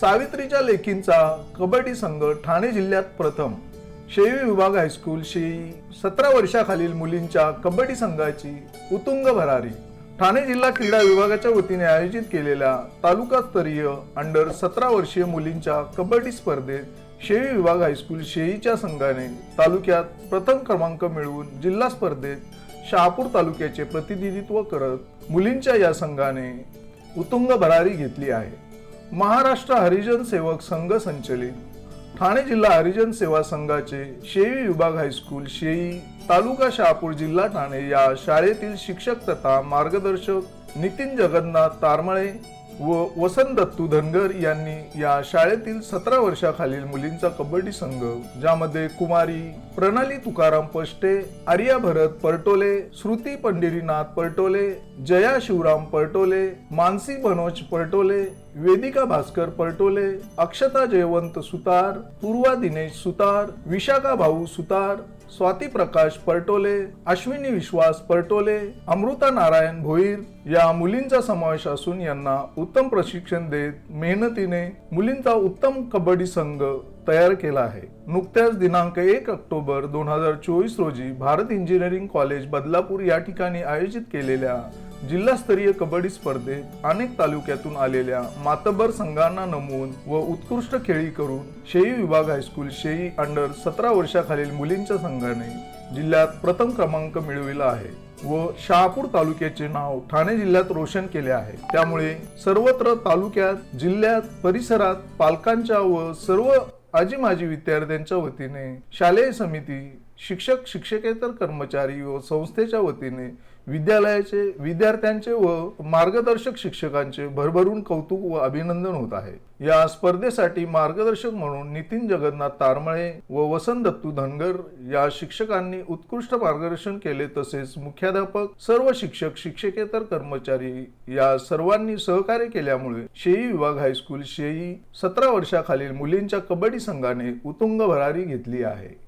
सावित्रीच्या लेखींचा कबड्डी संघ ठाणे जिल्ह्यात प्रथम. शेवी विभाग हायस्कूल शेई सतरा वर्षाखालील मुलींच्या कबड्डी संघाची उतुंग भरारी. ठाणे जिल्हा क्रीडा विभागाच्या वतीने आयोजित केलेल्या तालुकास्तरीय अंडर सतरा वर्षीय मुलींच्या कबड्डी स्पर्धेत शेवी विभाग हायस्कूल शेईच्या संघाने तालुक्यात प्रथम क्रमांक मिळवून जिल्हा स्पर्धेत शहापूर तालुक्याचे प्रतिनिधित्व करत मुलींच्या या संघाने उतुंग भरारी घेतली आहे. महाराष्ट्र हरिजन सेवक संघ संचलित. ठाणे जिल्हा हरिजन सेवा संघाचे शेई विभाग हायस्कूल शेई तालुका शहापूर जिल्हा ठाणे या शाळेतील शिक्षक तथा मार्गदर्शक नितीन जगन्नाथ तारमळे व वसंत दत्तू धनगर यांनी या शाळेतील सतरा वर्षाखालील मुलींचा कबड्डी संघ ज्यामध्ये कुमारी प्रणाली तुकाराम पष्टे आर्या भरत परटोले श्रुती पंढरीनाथ परटोले जया शिवराम परटोले मानसी मनोज परटोले वेदिका भास्कर परटोले अक्षता जयवंत सुतार पूर्वा दिनेश सुतार विशाखा भाऊ सुतार स्वाती प्रकाश परटोले अश्विनी विश्वास परटोले अमृता नारायण भोईर या मुलींचा समावेश असून यांना उत्तम प्रशिक्षण देत मेहनतीने मुलींचा उत्तम कबड्डी संघ तयार केला आहे. नुकत्याच दिनांक एक ऑक्टोबर दोन हजार चोवीस रोजी भारत इंजिनिअरिंग कॉलेज बदलापूर या ठिकाणी आयोजित केलेल्या जिल्हास्तरीय कबड्डी स्पर्धेत अनेक तालुक्यातून आलेल्या मातबर संघांना नमवून व उत्कृष्ट खेळी करून शेई विभाग हायस्कूल शेई अंडर सतरा वर्षाखालील मुलींच्या संघाने जिल्ह्यात प्रथम क्रमांक मिळविला आहे व शहापूर तालुक्याचे नाव ठाणे जिल्ह्यात रोशन केले आहे. त्यामुळे सर्वत्र तालुक्यात जिल्ह्यात परिसरात पालकांच्या व सर्व आजी माजी विद्यार्थ्यांच्या वतीने शालेय समिती शिक्षक शिक्षकेतर कर्मचारी व संस्थेच्या वतीने विद्यालयाचे विद्यार्थ्यांचे व मार्गदर्शक शिक्षकांचे भरभरून कौतुक व अभिनंदन होत आहे. या स्पर्धेसाठी मार्गदर्शक म्हणून नितीन जगन्नाथ तारमळे व वसंत दत्तू धनगर या शिक्षकांनी उत्कृष्ट मार्गदर्शन केले तसेच मुख्याध्यापक सर्व शिक्षक शिक्षकेतर कर्मचारी या सर्वांनी सहकार्य केल्यामुळे शेई विभाग हायस्कूल शेई सतरा वर्षाखालील मुलींच्या कबड्डी संघाने उतुंग भरारी घेतली आहे.